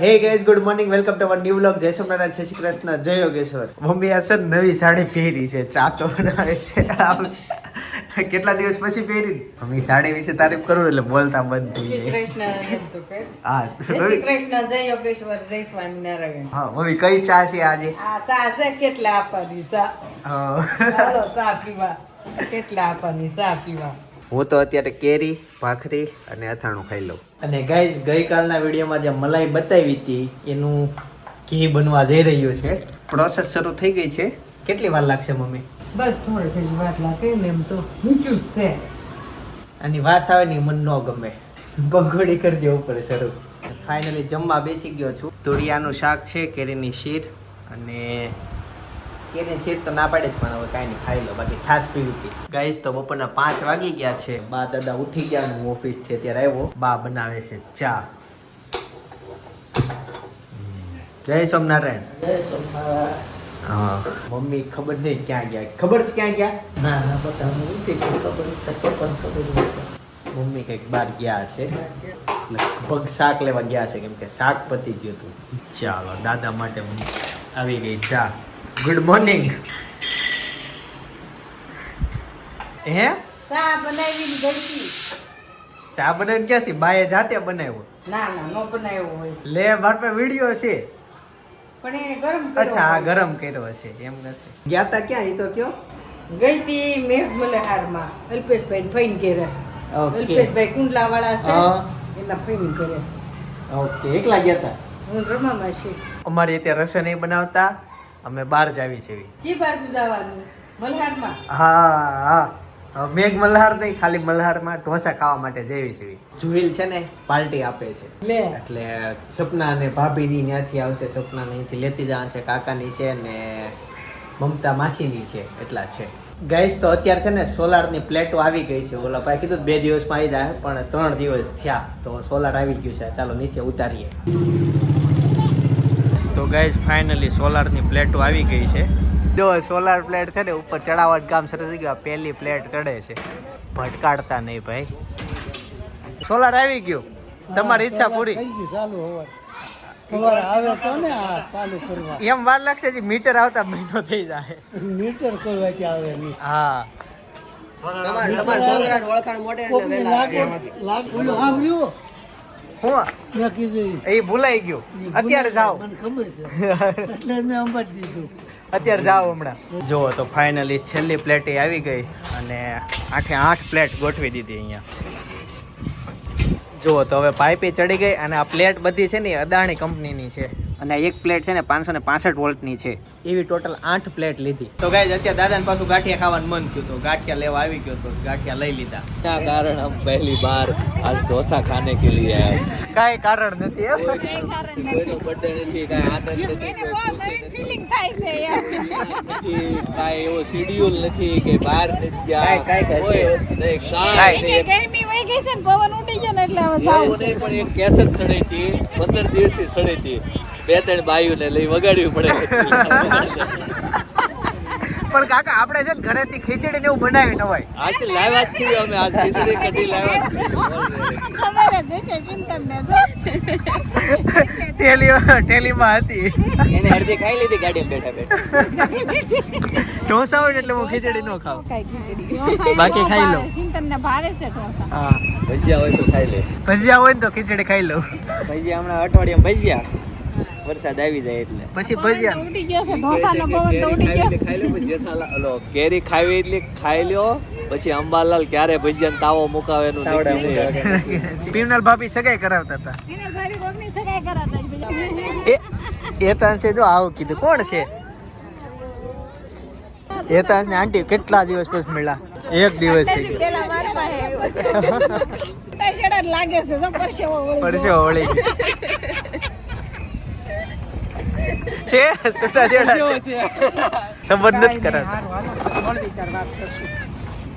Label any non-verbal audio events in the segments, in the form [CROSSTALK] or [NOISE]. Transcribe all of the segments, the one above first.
Hey guys good morning welcome to our new vlog જય સોમનાથ જય શ્રી કૃષ્ણ જય યોગેશ્વર મમ્મી આ છે નવી સાડી પહેરી છે. ચાતો બનાવે છે. કેટલા દિવસ પછી પહેરી? મમ્મી સાડી વિશે તારીફ કરું એટલે બોલતા બંધ થઈ શ્રી જાય. કૃષ્ણ. હા. શ્રી કૃષ્ણ જય યોગેશ્વર જય સ્વામિનારાયણ. હા મમ્મી કઈ ચા છે આજે? આ સા છે કેટલા આપવાની સા હા. ચાલો સા પીવા. કેટલા આપવાની સા પીવા. હું તો અત્યારે કેરી ભાખરી અને અથાણું ખાઈ લઉં. અને ગાઈઝ ગઈકાલના વિડીયોમાં જે મલાઈ બતાવી હતી એનું ઘી બનવા જઈ રહ્યું છે. પ્રોસેસ શરૂ થઈ ગઈ છે. કેટલી વાર લાગશે મમ્મી? બસ થોડી જ વાત લાગે ને એમ તો. ઊંચું છે. આની વાસ આવે ને મન ન ગમે. પગોડી કરી દે ઉપર શરૂ. ફાઇનલી જમવા બેસી ગયો છું. તુરિયાનું શાક છે કેરીની શીર અને કેરીની શીર તો ના પાડે જ પણ હવે કાંઈ નહીં ખાઈ લો. બાકી છાશ પીવી હતી ગાઈસ તો બપોરના પાંચ વાગી ગયા છે. બા દાદા ઉઠી ગયા આવ્યો. બા બનાવે છે ચા. જય સોમનારાયણ. હા. મમ્મી ખબર નહીં ક્યાં ગયા. ખબર છે ક્યાં ગયા? ના ના બતા નથી ખબર. પણ ખબર મમ્મી કંઈક બહાર ગયા છે. લગભગ શાક લેવા ગયા છે કેમ કે શાક પતી ગયું હતું. ચાલો દાદા માટે આવી ગઈ ચા. ગુડ મોર્નિંગ હે? ચા બનાવીને ગઈ ચા બનાવીને ક્યાંથી? બાએ જાતે બનાવ્યો. ના ના નો બનાવ્યો હોય. લે માર પાસે વીડિયો છે. પણ એને ગરમ કર્યો અચ્છા આ ગરમ કર્યો હશે. એમ નથી. ગયા તા ક્યાં? ઈ તો કયો? ગઈ તી મેઘ મલ્હારમાં અલ્પેશભાઈ ફઈને ઘેરે ઓકે. અલ્પેશભાઈ કુંડલા વાળા છે. એના કરે ઘેરે ઓકે એકલા ગયા તા? હું રમામાં છે. અમારે ત્યાં રસોઈ નહીં બનાવતા. અમે બહાર જ આવી છે કી બાજુ જવાનું? મલ્હારમાં? હા હા. મેઘ મલ્હાર નહીં ખાલી મલ્હારમાં ઢોસા ખાવા માટે જઈએ છે જુહિલ છે ને પાર્ટી આપે છે. એટલે સપના અને ભાભીની ત્યાંથી આવશે સપના અહીંથી લેતી જવાનું છે. કાકાની છે ને મમતા માસીની છે એટલા છે. ગેસ તો અત્યારે છે ને સોલારની પ્લેટો આવી ગઈ છે. ઓલા ભાઈ કીધું બે દિવસમાં આવી જાય પણ ત્રણ દિવસ થયા. તો સોલાર આવી ગયું છે. ચાલો નીચે ઉતારીએ. તો ગાઈઝ ફાઇનલી સોલારની પ્લેટો આવી ગઈ છે. જો સોલાર પ્લેટ છે ને ઉપર ચડાવવાનું કામ સરસ થઈ ગયું. પહેલી પ્લેટ ચડે છે. ભટકાડતા નહીં ભાઈ. સોલાર આવી ગયું. તમારી ઈચ્છા પૂરી. થઈ ગયું ચાલુ હવાર સવારે આવે તો ને આ ચાલુ કરવા. એમ વાર લાગશે મીટર આવતા મહિનો થઈ જાય. મીટર કરવા કે આવે નહીં. હા. કોકને લાગે લાગે ઓલું સાંભળ્યું હું? મેં કીધું એ ભૂલાઈ ગયું. અત્યારે જાઓ. મને ખબર છે. એટલે મેં અંબાડી દીધું. અત્યારે જાઓ હમણાં. જુઓ તો ફાઇનલી છેલ્લી પ્લેટ એ આવી ગઈ અને આઠે આઠ પ્લેટ ગોઠવી દીધી અહીંયા. જુઓ તો હવે પાઇપે ચડી ગઈ અને આ પ્લેટ બધી છે ને અદાણી કંપનીની છે. અને એક પ્લેટ છે ને પાંચસો ને પાસઠ વોલ્ટની છે. એવી ટોટલ આઠ પ્લેટ લીધી. તો ગાય અત્યારે દાદા ને પાછું ગાંઠિયા ખાવાનું મન થયું તો ગાંઠિયા લેવા આવી ગયો હતો ગાંઠિયા લઈ લીધા. ક્યાં કારણ હમ પહેલી બાર આજ ઢોસા ખાને કે લીએ આયા કાઈ કારણ નથી એમ. કાઈ બર્થડે નથી. કાઈ આનંદ નથી એને એવો શેડ્યુલ નથી કે બહાર નથી કાઈ કાઈ હશે. કાઈ ગરમી વહી ગઈ છે પવન ઉડી ગયો ને એટલે હવે સાવ પણ એક કેસર સડેતી પંદર દિવસથી સડેતી બે ત્રણ બાયુને લઈ વગાડવી પડે. પણ કાકા આપણે છે ને ઘરેથી ખીચડી ને એવું બનાવી ન હોય. આજ લાવ્યા જ છીએ અમે આજ ખીચડી કઢી લાવ્યા છીએ. ચિંતન ને તો. ટેલી માં હતી. એને અડધી ખાઈ લીધી ગાડી બેઠા બેઠા. ઢોસા હોય એટલે હું ખીચડી ન ખાવ બાકી ખાઈ લો. ચિંતન ને ભાવે છે ઢોસા. હા. ભજીયા હોય તો ખાઈ લે. ભજીયા હોય ને તો ખીચડી ખાઈ લઉં. ભજીયા હમણાં અઠવાડિયામાં ભજીયા. વરસાદ આવી જાય એટલે. પછી ભજીયા. ઉડી ગયો છે ઢોસા નો પવન તો ઉડી ગયો ખાઈ લો પછી જેઠાલાલ ઓલો કેરી ખાવી એટલે ખાઈ લ્યો પછી અંબાલાલ ક્યારે ભજીયા તાવો મુકાવે. નું. [LAUGHS] પીવનાલ ભાભી સગાઈ કરાવતા હતા. એને ભાભી કોકની સગાઈ કરાવતા. એ તાન છે જો આવું કીધું. કોણ છે? એ તાન ને આંટી કેટલા દિવસ પછી મળ્યા? એક દિવસ થઈ ગયો. પેલા મારી પાસે આવ્યો છે. [LAUGHS] લાગે છે જો પરસેવો વળી પરસે વળી. છે? છૂટા છેડા છે. સંબંધ નથી કરાતા.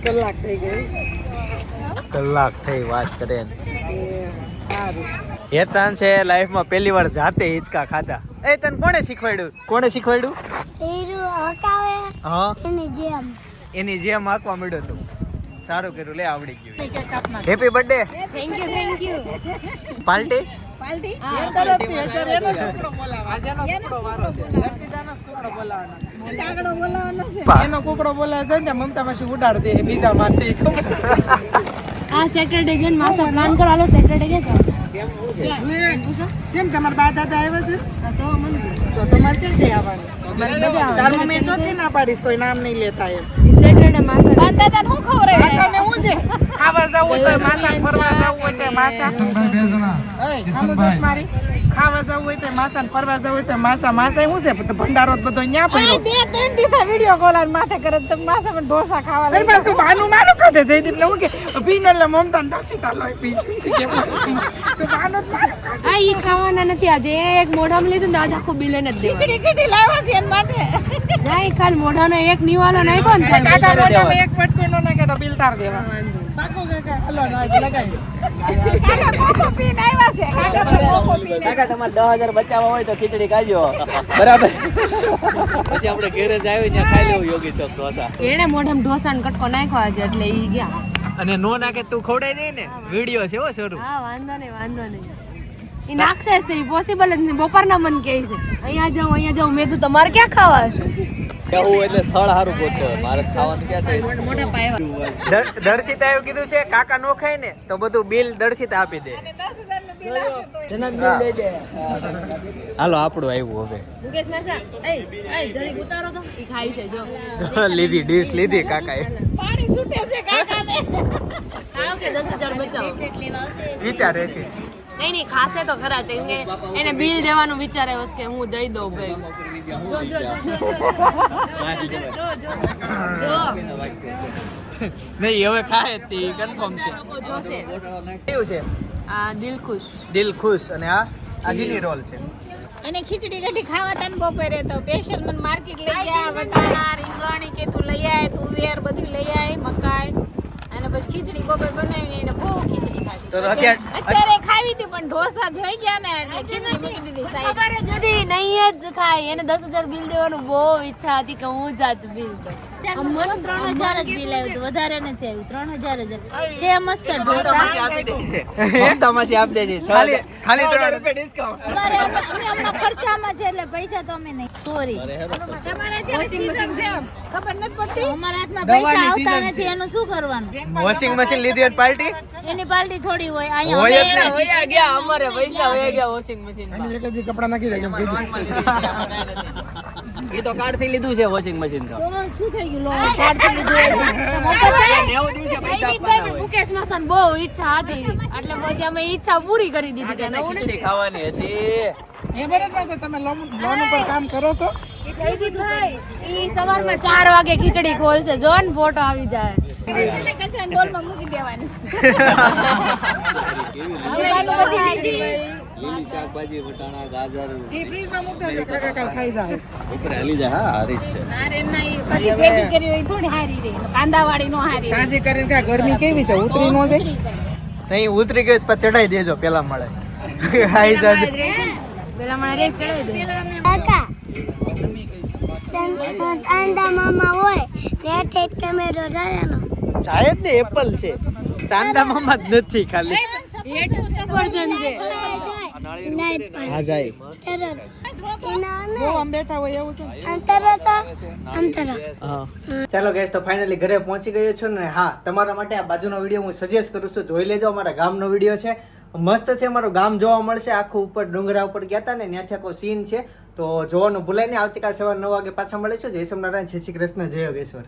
કલાક થઈ ગઈ. કલાક થઈ વાત કરે હેતાન છે લાઈફમાં પહેલી વાર જાતે હિંચકા ખાધા. એ તને કોણે શીખવાડ્યું? કોણે શીખવાડ્યું? હા. એની જેમ. એની જેમ આંકવા મળ્યો તું. સારું કર્યું લે આવડી ગયું. Happy birthday thank you thank you party પાલટી? એ તરફથી હજાર એનો છોકરો બોલાવે. એનો છોકરો વારો છે. દર્શિતાનો જ બોલાવવાનો. કાગડો બોલાવવાનો છે. એનો કુકડો બોલાવે છે ને મમતા પછી ઉડાડ દે બીજા માટે. આ સેટરડે ગયો માસા પ્લાન કરો. હાલો સેટરડે કેમ તમારા બા દાદા આવ્યા છે? તો મને તો તમારે ક્યાંથી આવવાનું? તાર મમ્મી ચોથી ના પાડીશ કોઈ નામ નહીં લેતા એમ. સેટરડે માસા બા હું ખવડાવે માસાને હું? છે? ખાવા જવું હોય તો માસા ફરવા જવું હોય તો મારી. ખાવા જવું હોય તો માસા ફરવા જવું હોય તો માસા માસા શું છે? તો ભંડારો બધો ન્યા પડ્યો. બે ત્રણ દીધા વીડિયો કોલ માથે કરે તો માસા મને ઢોસા ખાવા બસ હું બાનું માનું કાઢે? જયદીપ ને હું કે પીનો એટલે મમતા ને દર્શિતા પી કે. આ ઈ ખાવાના નથી આજે. એક મોઢામાં લીધું ને આજે આખું બિલે જ દેવાનું. ખીચડી કેટલી લાવ્યા છે એના માટે. ના ઈ મોઢાનો એક નિવાલો નાખ્યો ને કાકા મોઢામાં એક પટકો નો નાખે તો બિલ તાર દેવા કાકા કોકો પીને આવ્યા છે. કાકા તો કોકો પીને કાકા તમારે દસ બચાવવા હોય તો ખીચડી ખાજો. બરાબર? પછી આપણે ઘેરે જ આવી ત્યાં ખાઈ લેવું યોગી શોખ ઢોસા. એને મોઢામાં કટકો નાખ્યો આજે એટલે ઈ ગયા. અને નો નાખે તું ખવડાવી દે ને. વીડિયો છે હો શરૂ. હા વાંધો નહીં વાંધો નહીં. એ નાખશે પોસિબલ જ નહીં. બપોરના મન કહે છે. અહીંયા જાઉં અહીંયા જાઉં મેં તો તમારે ક્યાં ખાવા છે? કહેવું એટલે સ્થળ સારું ગોતો મારે ખાવાનું ક્યાં થાય મોઢા પાયવા દર- દર્શિતા એવું કીધું છે કાકા નો ખાય ને તો બધું બિલ દર્શિતા આપી દે. હાલો આપણું આવ્યું હવે. મુકેશ માસા એ એ જરીક ઉતારો તો. ઈ ખાય છે જો. જો લીધી ડીશ લીધી કાકા પાણી છૂટે છે કાકાને. ખાવ કે દસ હજાર બચાવો. વિચારે છે નહીં નહીં ખાશે તો ખરા કેમ કે એને બિલ દેવાનું વિચારે કે હું દઈ દઉં ભાઈ. જો નહીં હવે ખાય તે કન્ફર્મ છે. કેવું છે? આ દિલખુશ દિલ ખુશ અને આ આજીની રોલ છે? અને ખીચડી કઢી ખાવા તને બપોરે તો સ્પેશિયલ મને માર્કેટ લઈ ગયા વટાણા રીંગણ કે તું લઈ આય તુવેર બધું લઈ આય મકાઈ. અને પછી ખીચડી બપોર બનાવીને બહુ ખીચડી ખાધી. અત્યારે પણ ઢોસા જોઈ ગયા ને એટલે ખીચડી મૂકી દીધી સાઈડ ખબર જ હતી નહીં જ ખાય. એને દસ હજાર બિલ દેવાનું બહુ ઈચ્છા હતી કે હું જ આજ બિલ દઉં. મને ત્રણ હજાર જ બિલ આવ્યું વધારે નથી આવ્યું. ત્રણ હજાર જ છે મસ્ત ઢોસા. આપી દે છે. [LAUGHS] તમાસી આપી દે ખાલી ખાલી ત્રણ રૂપિયા ડિસ્કાઉન્ટ અમારે અમે અમે હમણાં ખર્ચામાં છે એટલે પૈસા તો અમે નહીં. સોરી તમારે અત્યારે season છે ખબર નથી પડતી? અમારા હાથમાં પૈસા આવતા નથી એનું શું કરવાનું? વોશિંગ મશીન લીધી હોય પાર્ટી એની પાર્ટી થોડી હોય. અહીંયા હોય જ અમે ને. ગયા અમારે પૈસા વયા ગયા વોશિંગ મશીન કપડા નાખી દે એ તો કાર્ડથી લીધું છે વોશિંગ મશીન તો. તો શું થઈ ગયું? લો. પાર્ટી લીધું છે. પૈસા મુકેશ મસાન બહુ ઈચ્છા હતી. એટલે પછી અમે ઈચ્છા પૂરી કરી દીધી કે નવું ખીચડી ખાવાની હતી. એ બરાબર છે તમે લોન ઉપર કામ કરો છો? જયદીપભાઈ ઈ સવારમાં ચાર વાગે ખીચડી ખોલશે. જો ને ફોટો આવી જાય. કચરાની ડોલમાં મૂકી દેવાની [LAUGHS] [LAUGHS] લીલી શાકભાજી વટાણા ગાજર એ ફ્રીજમાં મૂકી દેજો કાકા કાલ ખાઈ જાય. ઉપર હાલી જાય હા હારી જ છે. અરે ના એ પછી ભેગી કરી હોય થોડી હારી રે કાંદા વાળી નો હારી રહે. કરીને કા ગરમી કેવી છે? ઉતરી નો છે નહીં ઉતરી ગઈ પછી ચડાઈ દેજો પેલા મળે. આઈ જાજો. પેલા મળે રેસ ચડાઈ દે. કાકા સં- સાંદા મામા હોય ત્યાં ઠેઠ કેમેરો જાય જાય જ ને એપલ છે. ચાંદા મામા જ નથી ખાલી. એટલું સફરજન છે. ચાલો ગેસ તો ફાઇનલી ઘરે પહોંચી ગયો છું ને હા, તમારા માટે આ બાજુનો વીડિયો હું સજેસ્ટ કરું છું. જોઈ લેજો, અમારા ગામનો વીડિયો છે. મસ્ત છે, અમારું ગામ જોવા મળશે. આખું ઉપર ડુંગરા ઉપર ગયા હતા ને ત્યાંથી આખો સીન છે. તો જોવાનું ભૂલાય નહીં. આવતીકાલ સવારે નવ વાગે પાછા મળીશું. જય સોમનારાયણ જય શ્રી કૃષ્ણ, જય યોગેશ્વર.